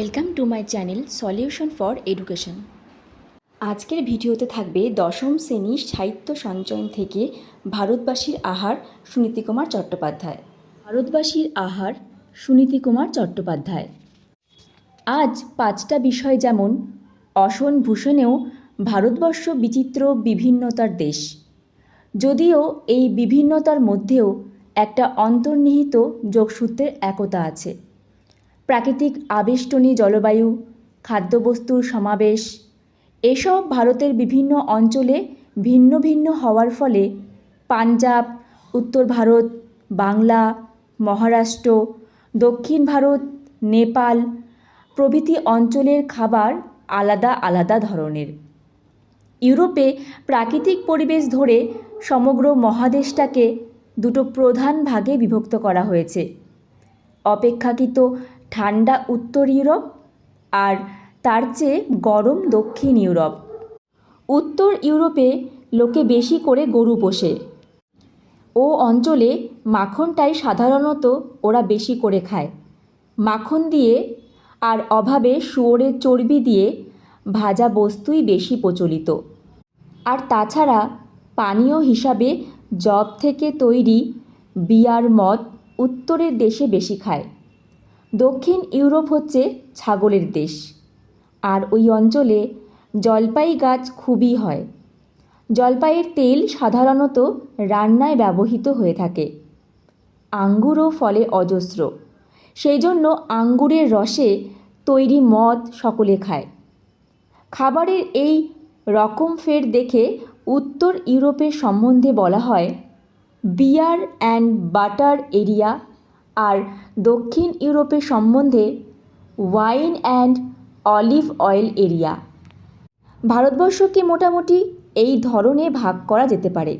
Welcome to my channel solution for education. আজকের ভিডিওতে থাকবে দশম শ্রেণির সাহিত্য সঞ্চয়ন থেকে ভারতবাসীর আহার সুনীতি কুমার চট্টোপাধ্যায়। ভারতবাসীর আহার সুনীতি কুমার চট্টোপাধ্যায়। আজ পাঁচটা বিষয় যেমন, অসন ভূষণেও ভারতবর্ষ বিচিত্র বিভিন্নতার দেশ। যদিও এই বিভিন্নতার মধ্যেও একটা অন্তর্নিহিত যোগসূত্রের একতা আছে। প্রাকৃতিক আবেষ্টনী জলবায়ু, খাদ্যবস্তুর সমাবেশ, এসব ভারতের বিভিন্ন অঞ্চলে ভিন্ন ভিন্ন হওয়ার ফলে পাঞ্জাব, উত্তর ভারত, বাংলা, মহারাষ্ট্র, দক্ষিণ ভারত, নেপাল প্রভৃতি অঞ্চলের খাবার আলাদা আলাদা ধরনের। ইউরোপে প্রাকৃতিক পরিবেশ ধরে সমগ্র মহাদেশটাকে দুটো প্রধান ভাগে বিভক্ত করা হয়েছে। অপেক্ষাকৃত ঠান্ডা উত্তর ইউরোপ আর তার চেয়ে গরম দক্ষিণ ইউরোপ। উত্তর ইউরোপে লোকে বেশি করে গরু পোষে। ও অঞ্চলে মাখনটাই সাধারণত ওরা বেশি করে খায়। মাখন দিয়ে আর অভাবে শুয়োরের চর্বি দিয়ে ভাজা বস্তুই বেশি প্রচলিত। আর তাছাড়া পানীয় হিসাবে জব থেকে তৈরি বিয়ার মদ উত্তরের দেশে বেশি খায়। দক্ষিণ ইউরোপ হচ্ছে ছাগলের দেশ। আর ওই অঞ্চলে জলপাই গাছ খুবই হয়। জলপাইয়ের তেল সাধারণত রান্নায় ব্যবহৃত হয়ে থাকে। আঙ্গুরও ফলে অজস্র। সেই জন্য আঙ্গুরের রসে তৈরি মদ সকলে খায়। খাবারের এই রকম ফের দেখে উত্তর ইউরোপের সম্বন্ধে বলা হয়, বিয়ার অ্যান্ড বাটার এরিয়া আর দক্ষিণ ইউরোপের সম্বন্ধে wine and olive oil area. ভারতবর্ষকে মোটামুটি এই ধরনে ভাগ করা যেতে পারে।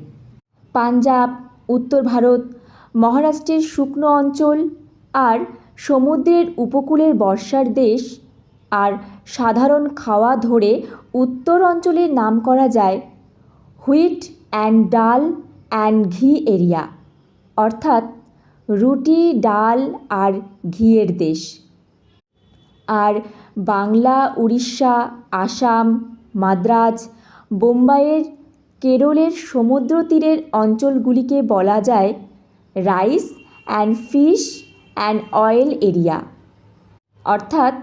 পাঞ্জাব, উত্তর ভারত, মহারাষ্ট্রের শুকনো অঞ্চল আর সমুদ্রের উপকূলের বর্ষার দেশ আর সাধারণ খাওয়া ধরে উত্তর অঞ্চলের নাম করা যায় wheat and dal and ghee area. অর্থাৎ রুটি, ডাল আর ঘিয়ের দেশ। আর বাংলা, উড়িষ্যা, আসাম, মাদ্রাজ, বোম্বাইয়ের, কেরলের সমুদ্র তীরের অঞ্চলগুলিকে বলা যায় rice and fish and oil area. অর্থাৎ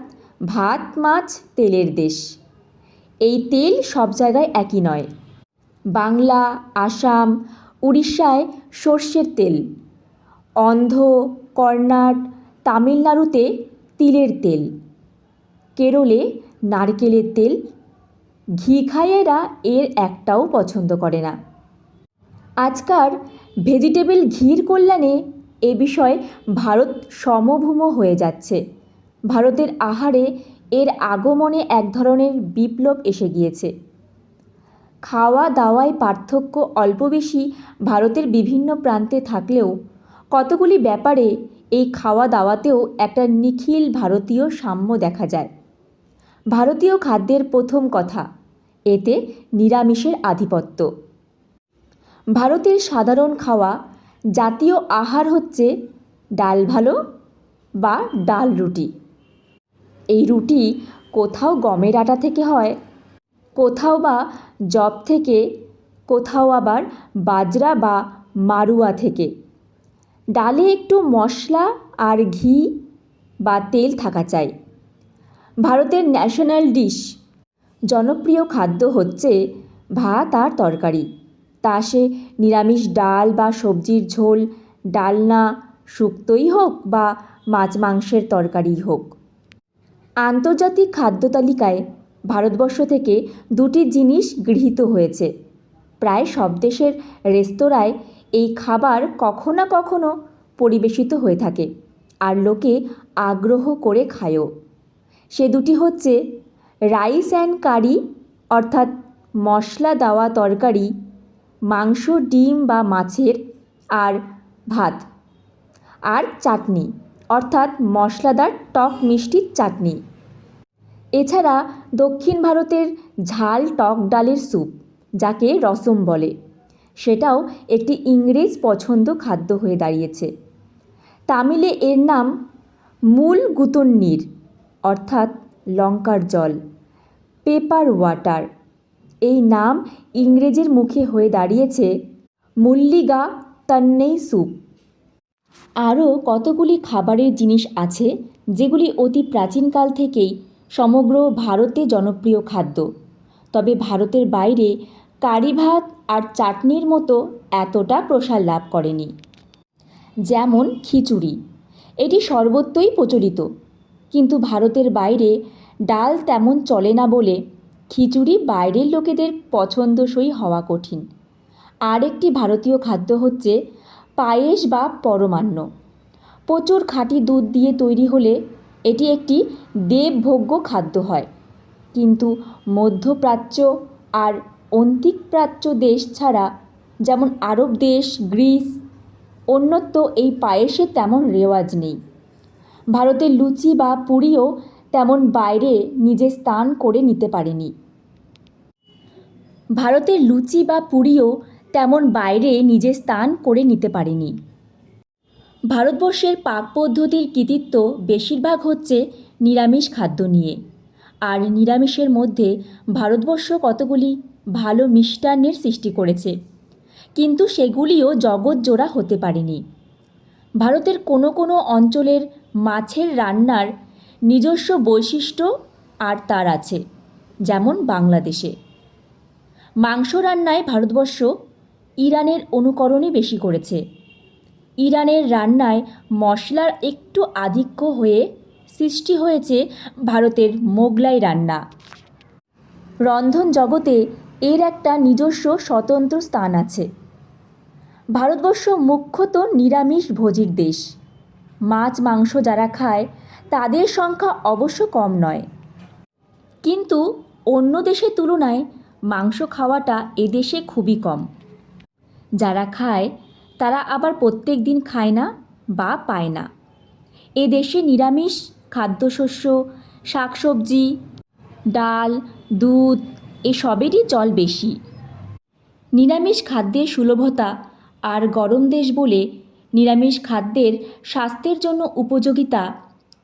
ভাত, মাছ, তেলের দেশ। এই তেল সব জায়গায় একই নয়। বাংলা, আসাম, উড়িষ্যায় সর্ষের তেল। অন্ধ্র কর্ণাট, তামিলনাড়ুতে তিলের তেল, কেরলে নারকেলের তেল, ঘি খাইয়েরা এর একটাও পছন্দ করে না। আজকার ভেজিটেবল ঘির কল্যাণে এ বিষয়ে ভারত সমভূম হয়ে যাচ্ছে। ভারতের আহারে এর আগমনে এক ধরনের বিপ্লব এসে গিয়েছে। খাওয়া দাওয়ায় পার্থক্য অল্প বেশি ভারতের বিভিন্ন প্রান্তে থাকলেও কতগুলি ব্যাপারে এই খাওয়া দাওয়াতেও একটা নিখিল ভারতীয় সাম্য দেখা যায়? ভারতীয় খাদ্যের প্রথম কথা, এতে নিরামিষের আধিপত্য। ভারতের সাধারণ খাওয়া জাতীয় আহার হচ্ছে ডাল ভালো বা ডাল রুটি। এই রুটি কোথাও গমের আটা থেকে হয়, কোথাও বা জব থেকে, কোথাও আবার বাজরা বা মারুয়া থেকে। ডালে একটু মশলা আর ঘি বা তেল থাকা চাই। ভারতের ন্যাশনাল ডিশ জনপ্রিয় খাদ্য হচ্ছে ভাত আর তরকারি। তা সে নিরামিষ ডাল বা সবজির ঝোল, ডালনা শুক্তোই হোক বা মাছ মাংসের তরকারিই হোক। আন্তর্জাতিক খাদ্য তালিকায় ভারতবর্ষ থেকে দুটি জিনিস গৃহীত হয়েছে। প্রায় সব দেশের রেস্তোরাঁয় এই খাবার কখনো কখনো পরিবেশিত হয়ে থাকে আর লোকে আগ্রহ করে খায়ও। সে দুটি হচ্ছে রাইস অ্যান্ড কারি, অর্থাৎ মশলা দেওয়া তরকারি, মাংস, ডিম বা মাছের, আর ভাত। আর চাটনি, অর্থাৎ মশলাদার টক মিষ্টির চাটনি। এছাড়া দক্ষিণ ভারতের ঝাল টক ডালের স্যুপ, যাকে রসম বলে। সেটাও একটি ইংরেজ পছন্দ খাদ্য হয়ে দাঁড়িয়েছে। তামিলে এর নাম মূল গুতন্নির, অর্থাৎ লঙ্কার জল, পেপার ওয়াটার। এই নাম ইংরেজের মুখে হয়ে দাঁড়িয়েছে মুল্লিগা তন্নেই স্যুপ। আরও কতগুলি খাবারের জিনিস আছে যেগুলি অতি প্রাচীনকাল থেকেই সমগ্র ভারতে জনপ্রিয় খাদ্য। তবে ভারতের বাইরে কারি ভাত আর চাটনির মতো এতটা প্রসার লাভ করেনি। যেমন খিচুড়ি। এটি সর্বত্রই প্রচলিত। কিন্তু ভারতের বাইরে ডাল তেমন চলে না বলে খিচুড়ি বাইরের লোকেদের পছন্দসই হওয়া কঠিন। আরেকটি ভারতীয় খাদ্য হচ্ছে পায়েস বা পরমান্ন। প্রচুর খাঁটি দুধ দিয়ে তৈরি হলে এটি একটি দেবভোগ্য খাদ্য হয়। কিন্তু মধ্যপ্রাচ্য আর অন্তিকপ্রাচ্য দেশ ছাড়া, যেমন আরব দেশ, গ্রিস, অন্যত্র এই পায়েসের তেমন রেওয়াজ নেই। ভারতের লুচি বা পুরিও তেমন বাইরে নিজে স্থান করে নিতে পারেনি। ভারতের লুচি বা পুরিও তেমন বাইরে নিজে স্থান করে নিতে পারেনি। ভারতবর্ষের পাক পদ্ধতির কৃতিত্ব বেশিরভাগ হচ্ছে নিরামিষ খাদ্য নিয়ে। আর নিরামিষের মধ্যে ভারতবর্ষ কতগুলি ভালো মিষ্টান্নের সৃষ্টি করেছে। কিন্তু সেগুলিও জগৎজোড়া হতে পারেনি। ভারতের কোনো কোনো অঞ্চলের মাছের রান্নার নিজস্ব বৈশিষ্ট্য আর তার আছে, যেমন বাংলাদেশে। মাংস রান্নায় ভারতবর্ষ ইরানের অনুকরণই বেশি করেছে। ইরানের রান্নায় মশলার একটু আধিক্য হয়ে সৃষ্টি হয়েছে ভারতের মোগলাই রান্না। রন্ধন জগতে এর একটা নিজস্ব স্বতন্ত্র স্থান আছে। ভারতবর্ষ মুখ্যত নিরামিষ ভোজির দেশ। মাছ, মাংস যারা খায়, তাদের সংখ্যা অবশ্য কম নয়। কিন্তু অন্য দেশের তুলনায় মাংস খাওয়াটা এদেশে খুবই কম। যারা খায়, তারা আবার প্রত্যেক দিন খায় না বা পায় না। এ দেশে নিরামিষ, খাদ্যশস্য, শাকসবজি, ডাল, দুধ এসবেরই চল বেশি। নিরামিষ খাদ্যের সুলভতা আর গরম দেশ বলে নিরামিষ খাদ্যের স্বাস্থ্যের জন্য উপযোগিতা,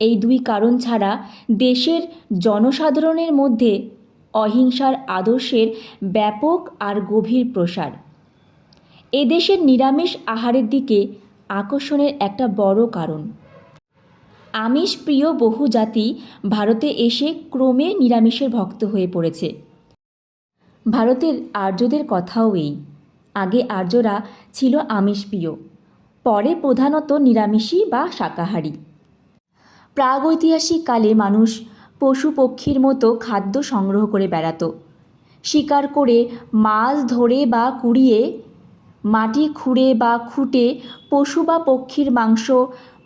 এই দুই কারণ ছাড়া দেশের জনসাধারণের মধ্যে অহিংসার আদর্শের ব্যাপক আর গভীর প্রসার। এদেশের নিরামিষ আহারের দিকে আকর্ষণের একটা বড় কারণ। আমিষ প্রিয় বহু জাতি ভারতে এসে ক্রমে নিরামিষের ভক্ত হয়ে পড়েছে। ভারতের আর্যদের কথাও এই। আগে আর্যরা ছিল আমিষ প্রিয় পরে প্রধানত নিরামিষী বা শাকাহারী। প্রাগৈতিহাসিক কালে মানুষ পশু পক্ষীর মতো খাদ্য সংগ্রহ করে বেড়াতো। শিকার করে মাছ ধরে বা কুড়িয়ে, মাটি খুঁড়ে বা খুঁটে পশু বা পক্ষীর মাংস,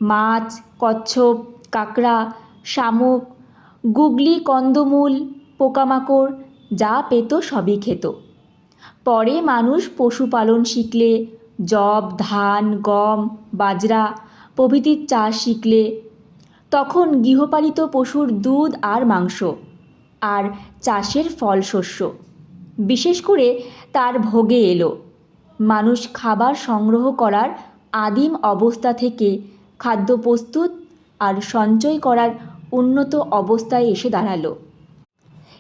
মাছ, কচ্ছপ, কাঁকড়া, শামুক, গুগলি, কন্দমূল, পোকামাকড় যা পেত সবই খেত। পরে মানুষ পশুপালন শিখলে যব ধান, গম, বাজরা প্রভৃতির চাষ শিখলে। তখন গৃহপালিত পশুর দুধ আর মাংস আর চাষের ফল শস্য। বিশেষ করে তার ভোগে এলো। মানুষ খাবার সংগ্রহ করার আদিম অবস্থা থেকে খাদ্য প্রস্তুত আর সঞ্চয় করার উন্নত অবস্থায় এসে দাঁড়াল।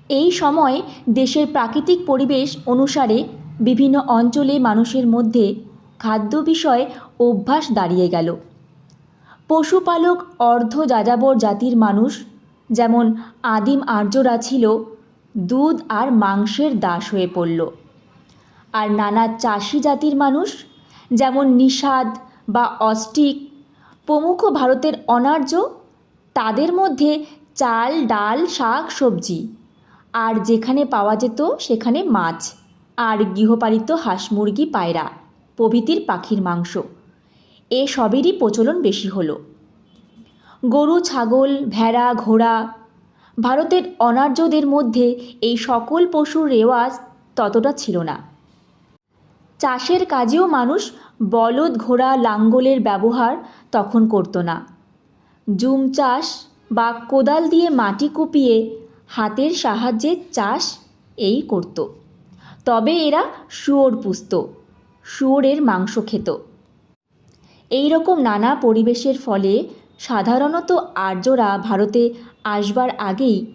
এই সময় দেশের প্রাকৃতিক পরিবেশ অনুসারে বিভিন্ন অঞ্চলে মানুষের মধ্যে খাদ্য বিষয়ে অভ্যাস দাঁড়িয়ে গেল। পশুপালক অর্ধ যাযাবর জাতির মানুষ, যেমন আদিম আর্যরা ছিল, দুধ আর মাংসের দাস হয়ে পড়ল। আর নানা চাষি জাতির মানুষ, যেমন নিষাদ বা অস্টিক, প্রমুখ ভারতের অনার্য, তাদের মধ্যে চাল, ডাল, শাক, সবজি আর যেখানে পাওয়া যেত সেখানে মাছ, আর গৃহপালিত হাঁস মুরগি, পায়রা, প্রভৃতির পাখির মাংস। এ সবেরই প্রচলন বেশি হলো। গরু, ছাগল, ভেড়া, ঘোড়া, ভারতের অনার্যদের মধ্যে এই সকল পশুর রেওয়াজ ততটা ছিল না। চাষের কাজেও মানুষ বলদ, ঘোড়া, লাঙ্গলের ব্যবহার তখন করতো না। জুম চাষ বা কোদাল দিয়ে মাটি কুপিয়ে হাতের সাহায্যে চাষ এই করত। তবে এরা শুয়োর পুষত, শুয়োরের মাংস খেত। এই রকম নানা পরিবেশের ফলে সাধারণত আর্যরা ভারতে আসবার আগেই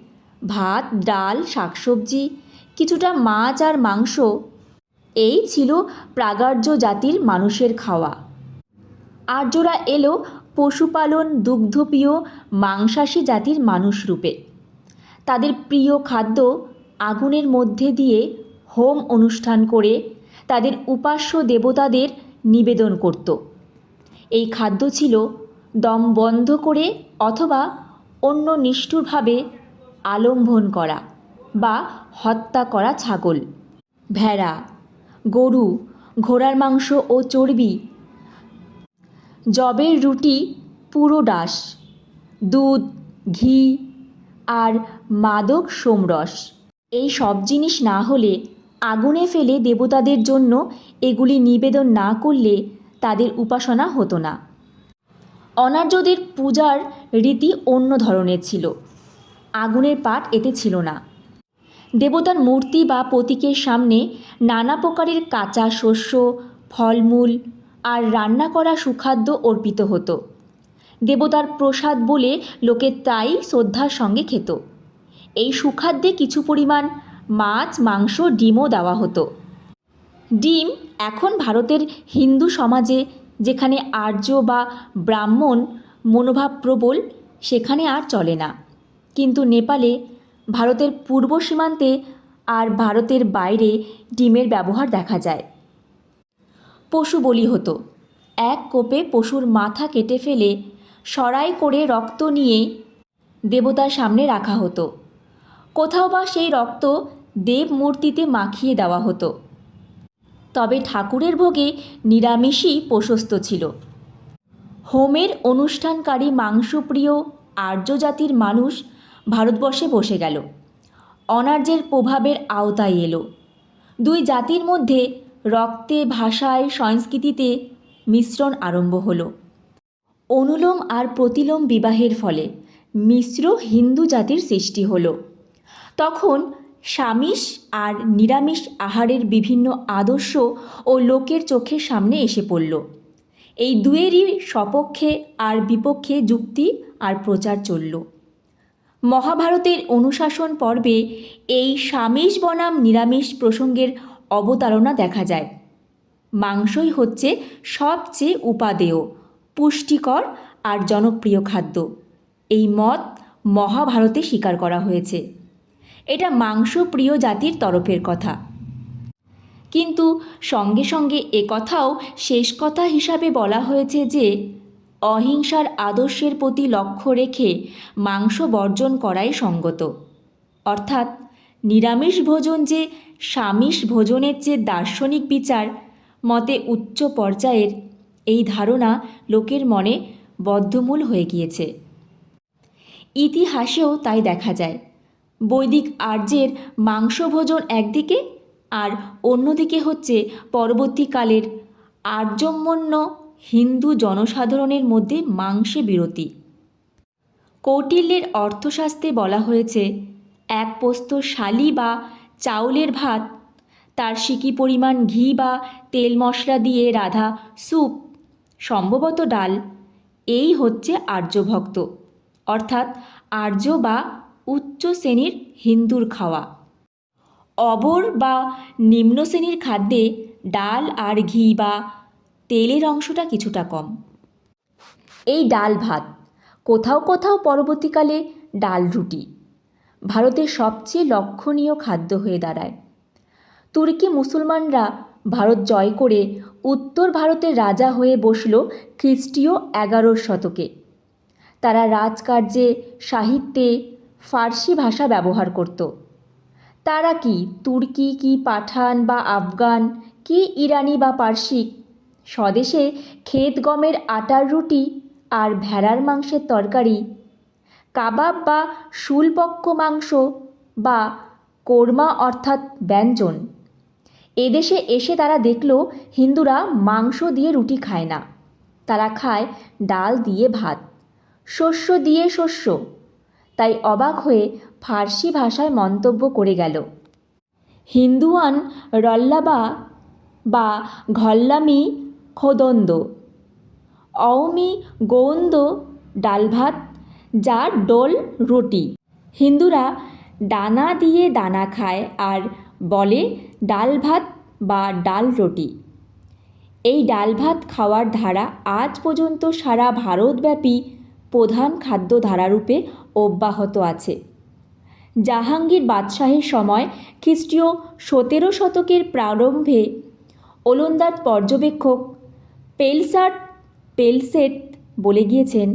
ভাত, ডাল, শাকসবজি, কিছুটা মাছ আর মাংস এই ছিল প্রাগার্য জাতির মানুষের খাওয়া। আর্যরা এলো পশুপালন, দুগ্ধপ্রিয়, মাংসাশী জাতির মানুষ রূপে। তাদের প্রিয় খাদ্য আগুনের মধ্যে দিয়ে হোম অনুষ্ঠান করে তাদের উপাস্য দেবতাদের নিবেদন করত। এই খাদ্য ছিল দম বন্ধ করে অথবা অন্য নিষ্ঠুরভাবে আলম্বন করা বা হত্যা করা ছাগল, ভেড়া, গরু, ঘোড়ার মাংস ও চর্বি জবের রুটি, পুরো ডাস দুধ, ঘি আর মাদক সোমরস। এই সব জিনিস না হলে, আগুনে ফেলে দেবতাদের জন্য এগুলি নিবেদন না করলে তাদের উপাসনা হতো না। অনার্যদের পূজার রীতি অন্য ধরনের ছিল। আগুনের পাট এতে ছিল না। দেবতার মূর্তি বা প্রতীকের সামনে নানা প্রকারের কাঁচা শস্য, ফলমূল আর রান্না করা সুখাদ্য অর্পিত হতো। দেবতার প্রসাদ বলে লোকে তাই শ্রদ্ধার সঙ্গে খেত। এই সুখাদ্যে কিছু পরিমাণ মাছ, মাংস, ডিমও দেওয়া হতো। ডিম এখন ভারতের হিন্দু সমাজে যেখানে আর্য বা ব্রাহ্মণ মনোভাব প্রবল, সেখানে আর চলে না। কিন্তু নেপালে ভারতের পূর্ব সীমান্তে আর ভারতের বাইরে ডিমের ব্যবহার দেখা যায়। পশু বলি হতো। এক কোপে পশুর মাথা কেটে ফেলে সরাই করে রক্ত নিয়ে দেবতার সামনে রাখা হতো। কোথাও বা সেই রক্ত দেব মূর্তিতে মাখিয়ে দেওয়া হতো। তবে ঠাকুরের ভোগে নিরামিষই প্রশস্ত ছিল। হোমের অনুষ্ঠানকারী মাংসপ্রিয় আর্য জাতির মানুষ ভারতবর্ষে বসে গেল। অনার্যের প্রভাবের আওতায় এলো। দুই জাতির মধ্যে রক্তে, ভাষায়, সংস্কৃতিতে মিশ্রণ আরম্ভ হলো। অনুলোম আর প্রতিলোম বিবাহের ফলে মিশ্র হিন্দু জাতির সৃষ্টি হলো। তখন স্বামিষ আর নিরামিষ আহারের বিভিন্ন আদর্শ ও লোকের চোখের সামনে এসে পড়ল। এই দুয়েরই সপক্ষে আর বিপক্ষে যুক্তি আর প্রচার চলল। মহাভারতের অনুশাসন পর্বে এই স্বামিষ বনাম নিরামিষ প্রসঙ্গের অবতারণা দেখা যায়। মাংসই হচ্ছে সবচেয়ে উপাদেয়, পুষ্টিকর আর জনপ্রিয় খাদ্য। এই মত মহাভারতে স্বীকার করা হয়েছে। এটা মাংস প্রিয় জাতির তরফের কথা। কিন্তু সঙ্গে সঙ্গে এ কথাও শেষ কথা হিসাবে বলা হয়েছে যে, অহিংসার আদর্শের প্রতি লক্ষ্য রেখে মাংস বর্জন করাই সঙ্গত। অর্থাৎ নিরামিষ ভোজন যে স্বামিষ ভোজনের যে দার্শনিক বিচার মতে উচ্চ পর্যায়ের, এই ধারণা লোকের মনে বদ্ধমূল হয়ে গিয়েছে। ইতিহাসেও তাই দেখা যায়। বৈদিক আর্যের মাংসভোজন একদিকে আর অন্যদিকে হচ্ছে পরবর্তীকালের আর্যমন্য হিন্দু জনসাধারণের মধ্যে মাংসে বিরতি। কৌটিল্যের অর্থশাস্ত্রে বলা হয়েছে, এক পোস্ত শালি বা চাউলের ভাত, তার সিকি পরিমাণ ঘি বা তেল মশলা দিয়ে রাধা স্যুপ, সম্ভবত ডাল, এই হচ্ছে আর্যভক্ত। অর্থাৎ আর্য বা শ্রেণির হিন্দুর খাওয়া। অবর বা নিম্ন শ্রেণির খাদ্যে ডাল আর ঘি বা তেলের অংশটা কিছুটা কম। এই ডাল ভাত কোথাও কোথাও পরবর্তীকালে ডাল রুটি ভারতের সবচেয়ে লক্ষণীয় খাদ্য হয়ে দাঁড়ায়। তুর্কি মুসলমানরা ভারত জয় করে উত্তর ভারতের রাজা হয়ে বসল খ্রিস্টীয় এগারোর শতকে। তারা রাজকার্যে, সাহিত্যে ফার্সি ভাষা ব্যবহার করত। তারা কি তুর্কি, কি পাঠান বা আফগান, কি ইরানি বা পার্সিক স্বদেশে ক্ষেত গমের আটার রুটি আর ভেড়ার মাংসের তরকারি, কাবাব বা শুলপক্ক মাংস বা কোরমা অর্থাৎ ব্যঞ্জন। এদেশে এসে তারা দেখল হিন্দুরা মাংস দিয়ে রুটি খায় না। তারা খায় ডাল দিয়ে ভাত, শস্য দিয়ে শস্য। তাই অবাক হয়ে ফার্সি ভাষায় মন্তব্য করে গেল। হিন্দুয়ান রল্লাবা বা ঘল্লামি খোদন্দ। অওমি গোন্দ ডাল ভাত যা ডোল রুটি। হিন্দুরা ডানা দিয়ে দানা খায় আর বলে ডাল ভাত বা ডাল রুটি। এই ডাল ভাত খাওয়ার ধারা আজ পর্যন্ত সারা ভারতব্যাপী প্রধান খাদ্য ধারারূপে অব্যাহত আছে। জাহাঙ্গীর বাদশাহের সময় খ্রিস্টীয় সতেরো শতকের প্রারম্ভে ওলন্দাজ পর্যবেক্ষক পেলসার্ট পেলসেট বলে গিয়েছেন,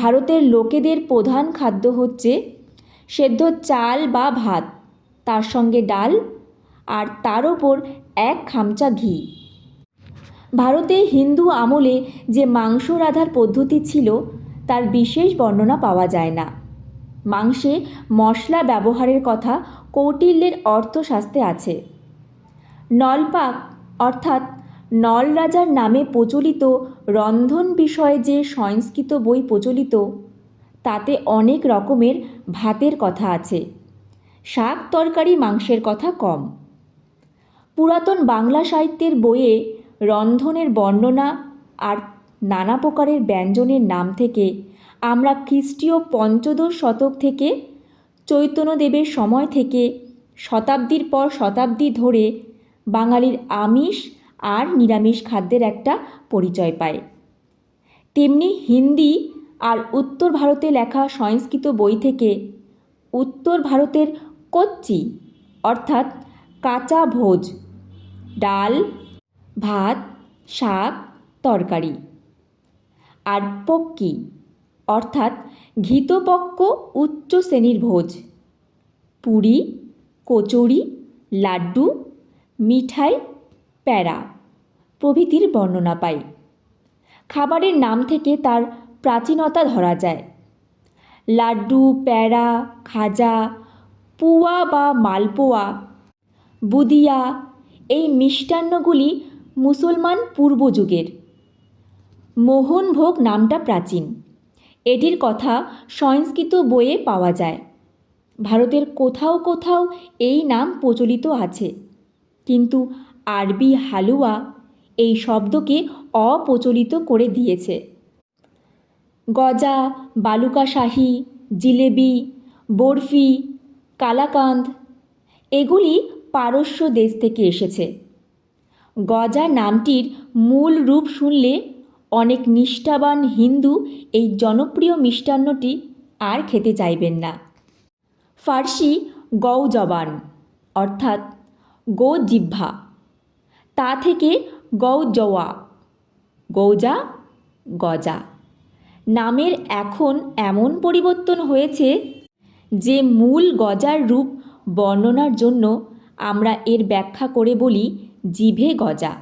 ভারতের লোকেদের প্রধান খাদ্য হচ্ছে সেদ্ধ চাল বা ভাত, তার সঙ্গে ডাল আর তার ওপর এক খামচা ঘি। ভারতে হিন্দু আমলে যে মাংস রাধার পদ্ধতি ছিল তার বিশেষ বর্ণনা পাওয়া যায় না। মাংসে মশলা ব্যবহারের কথা কৌটিল্যের অর্থশাস্ত্রে আছে। নলপাক অর্থাৎ নল রাজার নামে প্রচলিত রন্ধন বিষয়ে যে সংস্কৃত বই প্রচলিত, তাতে অনেক রকমের ভাতের কথা আছে। শাক তরকারি মাংসের কথা কম। পুরাতন বাংলা সাহিত্যের বইয়ে রন্ধনের বর্ণনা আর নানা প্রকারের ব্যঞ্জনের নাম থেকে আমরা খ্রিস্টীয় পঞ্চদশ শতক থেকে চৈতন্যদেবের সময় থেকে শতাব্দীর পর শতাব্দী ধরে বাঙালির আমিষ আর নিরামিষ খাদ্যের একটা পরিচয় পায় তেমনি হিন্দি আর উত্তর ভারতে লেখা সংস্কৃত বই থেকে উত্তর ভারতের কচ্চি, অর্থাৎ কাঁচা ভোজ, ডাল, ভাত, শাক, তরকারি। আর পক্কি অর্থাৎ ঘিতপক্ক উচ্চ শ্রেণির ভোজ। পুরি, কচুরি, লাড্ডু, মিঠাই প্যারা প্রভৃতির বর্ণনা পাই। খাবারের নাম থেকে তার প্রাচীনতা ধরা যায়। লাড্ডু প্যারা খাজা, পুয়া বা মালপোয়া, বুদিয়া এই মিষ্টান্নগুলি মুসলমান পূর্বযুগের। মোহনভোগ নামটা প্রাচীন। এটির কথা সংস্কৃত বইয়ে পাওয়া যায়। ভারতের কোথাও কোথাও এই নাম প্রচলিত আছে। কিন্তু আরবি হালুয়া এই শব্দকে অপ্রচলিত করে দিয়েছে। গজা, বালুকাশাহী, জিলেবি, বরফি, কালাকান্দ এগুলি পারস্য দেশ থেকে এসেছে। গজা নামটির মূল রূপ শুনলে অনেক নিষ্ঠাবান হিন্দু এই জনপ্রিয় মিষ্টান্নটি আর খেতে চাইবেন না। ফার্সি গৌ জবান অর্থাৎ গো জিহ্বা তা থেকে গৌ জওয়া গৌজা, গজা। নামের এখন এমন পরিবর্তন হয়েছে যে মূল গজার রূপ বর্ণনার জন্য আমরা এর ব্যাখ্যা করে বলি জিভে গজা।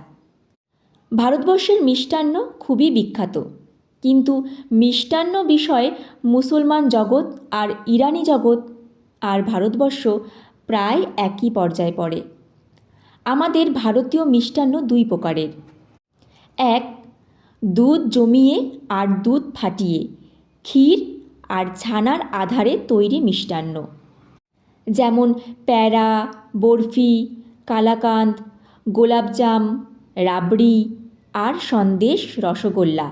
ভারতবর্ষের মিষ্টান্ন খুবই বিখ্যাত। কিন্তু মিষ্টান্ন বিষয়ে মুসলমান জগৎ আর ইরানি জগৎ আর ভারতবর্ষ প্রায় একই পর্যায়ে পড়ে। আমাদের ভারতীয় মিষ্টান্ন দুই প্রকারের। এক, দুধ জমিয়ে আর দুধ ফাটিয়ে, ক্ষীর আর ছানার আধারে তৈরি মিষ্টান্ন। যেমন প্যারা, বরফি, কালাকান্দ, গোলাপজাম রাবড়ি আর সন্দেশ রসগোল্লা,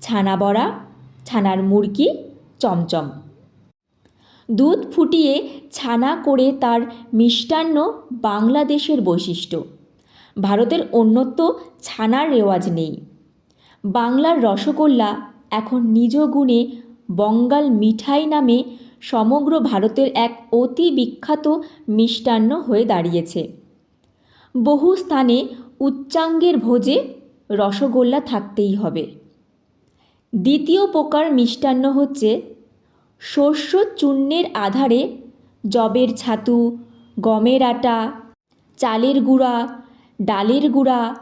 ছানা বড়া, ছানার মুরকি চমচম। দুধ ফুটিয়ে ছানা করে তার মিষ্টান্ন বাংলাদেশের বৈশিষ্ট্য। ভারতের অন্যত্র ছানার রেওয়াজ নেই। বাংলার রসগোল্লা এখন নিজ গুণে বঙ্গাল মিঠাই নামে সমগ্র ভারতের এক অতি বিখ্যাত মিষ্টান্ন হয়ে দাঁড়িয়েছে। বহু স্থানে উচ্চাঙ্গের ভোজে রসগোল্লা থাকতেই হবে। দ্বিতীয় প্রকার মিষ্টান্ন হচ্ছে শস্য চূর্ণের আধারে জবের ছাতু, গমের আটা, চালের গুঁড়া, ডালের গুঁড়া,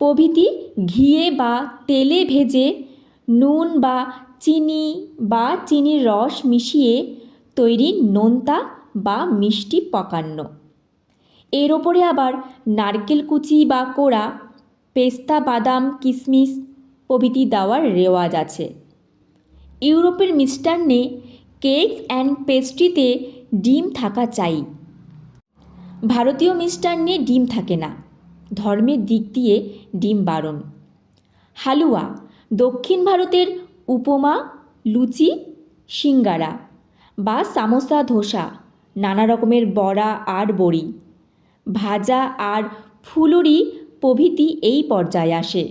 প্রভৃতি ঘিয়ে বা তেলে ভেজে নুন বা চিনি বা চিনির রস মিশিয়ে তৈরি নোনতা বা মিষ্টি পাকান্ন। এর ওপরে আবার নারকেল কুচি বা কোড়া, পেস্তা, বাদাম কিশমিশ প্রভৃতি দেওয়ার রেওয়াজ আছে। ইউরোপের মিষ্টান্নে কেক অ্যান্ড পেস্ট্রিতে ডিম থাকা চাই। ভারতীয় মিষ্টান্নে ডিম থাকে না। ধর্মের দিক দিয়ে ডিম বারণ। হালুয়া, দক্ষিণ ভারতের উপমা, লুচি, সিঙ্গারা বা সামোসা, ধোসা, নানা রকমের বড়া আর বড়ি। ভাজা আর ফুলুরি প্রভৃতি এই পর্যায়ে আসে।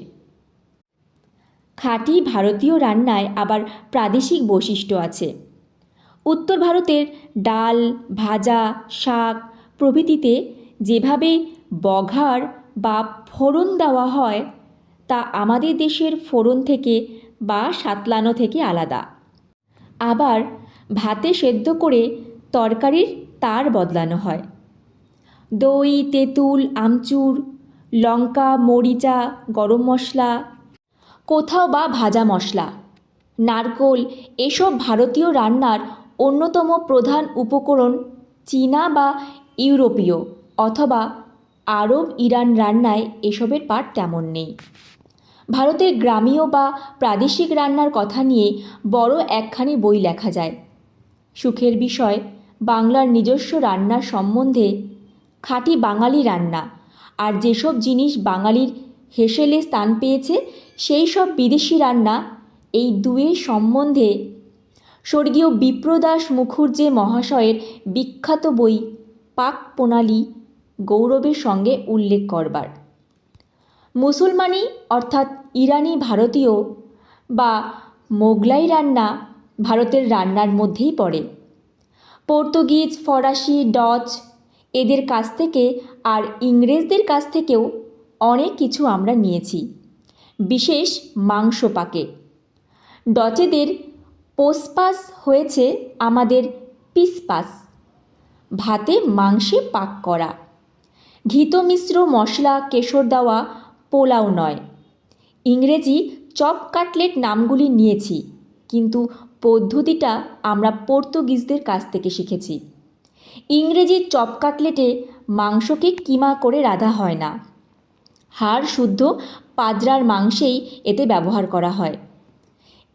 খাঁটি ভারতীয় রান্নায় আবার প্রাদেশিক বৈশিষ্ট্য আছে। উত্তর ভারতের ডাল, ভাজা, শাক প্রভৃতিতে যেভাবে বঘার বা ফোড়ন দেওয়া হয়, তা আমাদের দেশের ফোড়ন থেকে বা সাতলানো থেকে আলাদা। আবার ভাতে সেদ্ধ করে তরকারির তার বদলানো হয়। দই, তেঁতুল, আমচুর, লঙ্কা, মরিচা, গরম মশলা, কোথাও বা ভাজা মশলা, নারকোল এসব ভারতীয় রান্নার অন্যতম প্রধান উপকরণ চীনা বা ইউরোপীয় অথবা আরব ইরান রান্নায় এসবের পাঠ তেমন নেই। ভারতের গ্রামীয় বা প্রাদেশিক রান্নার কথা নিয়ে বড় একখানি বই লেখা যায়। সুখের বিষয়, বাংলার নিজস্ব রান্নার সম্বন্ধে খাঁটি বাঙালি রান্না। আর যেসব জিনিস বাঙালির হেসেলে স্থান পেয়েছে, সেই সব বিদেশি রান্না এই দুয়ের সম্বন্ধে স্বর্গীয় বিপ্রদাস মুখুর্জে মহাশয়ের বিখ্যাত বই পাক প্রণালী গৌরবের সঙ্গে উল্লেখ করবার। মুসলমানি অর্থাৎ ইরানি ভারতীয় বা মোগলাই রান্না ভারতের রান্নার মধ্যেই পড়ে। পর্তুগিজ, ফরাসি, ডচ এদের কাছ থেকে আর ইংরেজদের কাছ থেকেও অনেক কিছু আমরা নিয়েছি। বিশেষ মাংস পাকে। ডচেদের পোসপাস হয়েছে আমাদের পিসপাস। ভাতে মাংসে পাক করা। ঘিত মিশ্র মশলা, কেশর দেওয়া পোলাও নয়। ইংরেজি চপ কাটলেট নামগুলি নিয়েছি, কিন্তু পদ্ধতিটা আমরা পর্তুগিজদের কাছ থেকে শিখেছি। ইংরেজি চপ কাটলেটে মাংসকে কিমা করে রাধা হয় না। হাড় শুদ্ধ পাজরার মাংসেই এতে ব্যবহার করা হয়।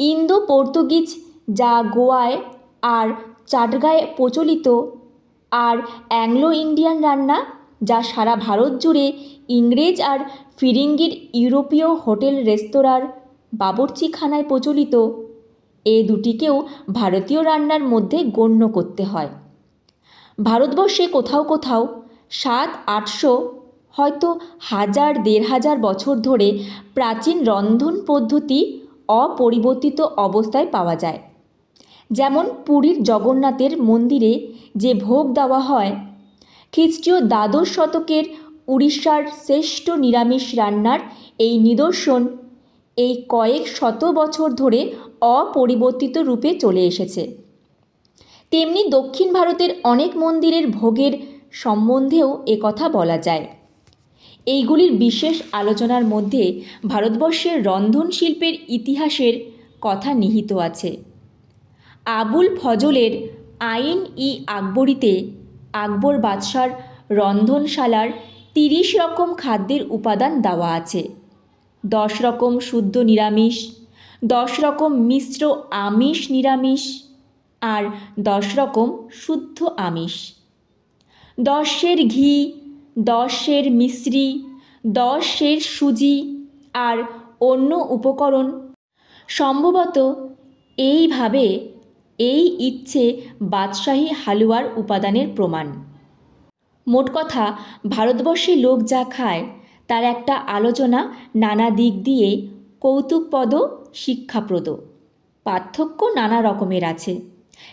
ইন্দো পর্তুগিজ যা গোয়ায় আর চাটগায়ে প্রচলিত আর অ্যাংলো ইন্ডিয়ান রান্না যা সারা ভারত জুড়ে ইংরেজ আর ফিরিঙ্গির ইউরোপীয় হোটেল, রেস্তোরাঁর বাবরচিখানায় প্রচলিত, এ দুটিকেও ভারতীয় রান্নার মধ্যে গণ্য করতে হয়। ভারতবর্ষে কোথাও কোথাও সাত, আটশো, হয়তো হাজার, দেড় হাজার বছর ধরে প্রাচীন রন্ধন পদ্ধতি অপরিবর্তিত অবস্থায় পাওয়া যায়। যেমন পুরীর জগন্নাথের মন্দিরে যে ভোগ দেওয়া হয়, খ্রিস্টীয় দ্বাদশ শতকের উড়িষ্যার শ্রেষ্ঠ নিরামিষ রান্নার এই নিদর্শন এই কয়েক শত বছর ধরে অপরিবর্তিত রূপে চলে এসেছে। তেমনি দক্ষিণ ভারতের অনেক মন্দিরের ভোগের সম্বন্ধেও একথা বলা যায়। এইগুলির বিশেষ আলোচনার মধ্যে ভারতবর্ষের রন্ধন শিল্পের ইতিহাসের কথা নিহিত আছে। আবুল ফজলের আইন ই আকবরীতে আকবর বাদশার রন্ধনশালার তিরিশ রকম খাদ্যের উপাদান দেওয়া আছে। দশ রকম শুদ্ধ নিরামিষ, দশ রকম মিশ্র আমিষ নিরামিষ আর দশ রকম শুদ্ধ আমিষ। দশের ঘি, দশের মিশ্রি, দশের সুজি আর অন্য উপকরণ সম্ভবত এইভাবে এই ইচ্ছে বাদশাহী হালুয়ার উপাদানের প্রমাণ। মোট কথা, ভারতবর্ষে লোক যা খায়, তার একটা আলোচনা নানা দিক দিয়ে কৌতুকপদ শিক্ষাপ্রদ পার্থক্য নানা রকমের আছে।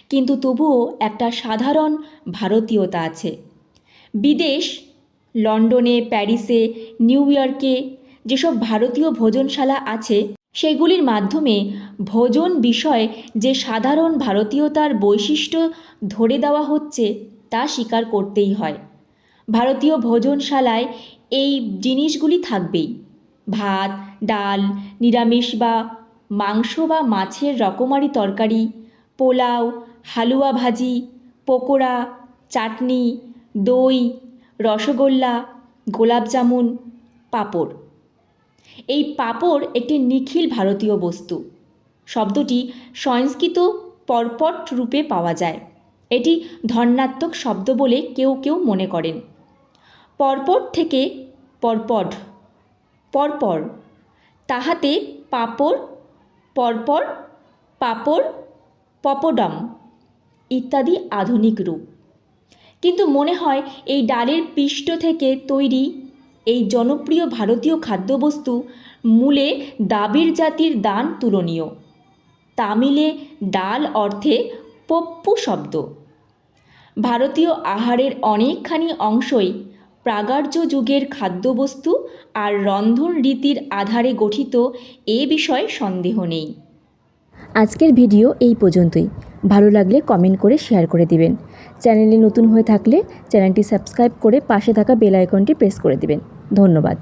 কিন্তু তবুও একটা সাধারণ ভারতীয়তা আছে। বিদেশ, লন্ডনে, প্যারিসে, নিউ ইয়র্কে যেসব ভারতীয় ভোজনশালা আছে, সেগুলির মাধ্যমে ভোজন বিষয়ে যে সাধারণ ভারতীয়তার বৈশিষ্ট্য ধরে দেওয়া হচ্ছে, তা স্বীকার করতেই হয়। ভারতীয় ভোজনশালায় এই জিনিসগুলি থাকবেই। ভাত, ডাল, নিরামিষ বা মাংস বা মাছের রকমারি তরকারি পোলাও, হালুয়া ভাজি, পকোড়া, চাটনি, দই, রসগোল্লা গোলাপজামুন পাঁপড়। এই পাঁপড় একটি নিখিল ভারতীয় বস্তু। শব্দটি সংস্কৃত পরপট রূপে পাওয়া যায়। এটি ধন্যাত্মক শব্দ বলে কেউ কেউ মনে করেন। পরপট থেকে পরপট, পরপর। তাহাতে পাপড়, পরপর, পাপড় পপডম ইত্যাদি আধুনিক রূপ। কিন্তু মনে হয় এই ডালের পৃষ্ঠ থেকে তৈরি এই জনপ্রিয় ভারতীয় খাদ্যবস্তু মূলে দাবির জাতির দান তুলনীয়। তামিলে ডাল অর্থে পপ্পু শব্দ। ভারতীয় আহারের অনেকখানি অংশই প্রাগার্য যুগের খাদ্যবস্তু আর রন্ধন রীতির আধারে গঠিত এ বিষয়ে সন্দেহ নেই। আজকের ভিডিও এই পর্যন্তই। ভালো লাগলে কমেন্ট করে শেয়ার করে দিবেন। চ্যানেলে নতুন হয়ে থাকলে চ্যানেলটি সাবস্ক্রাইব করে পাশে থাকা বেল আইকনটি প্রেস করে দিবেন। ধন্যবাদ।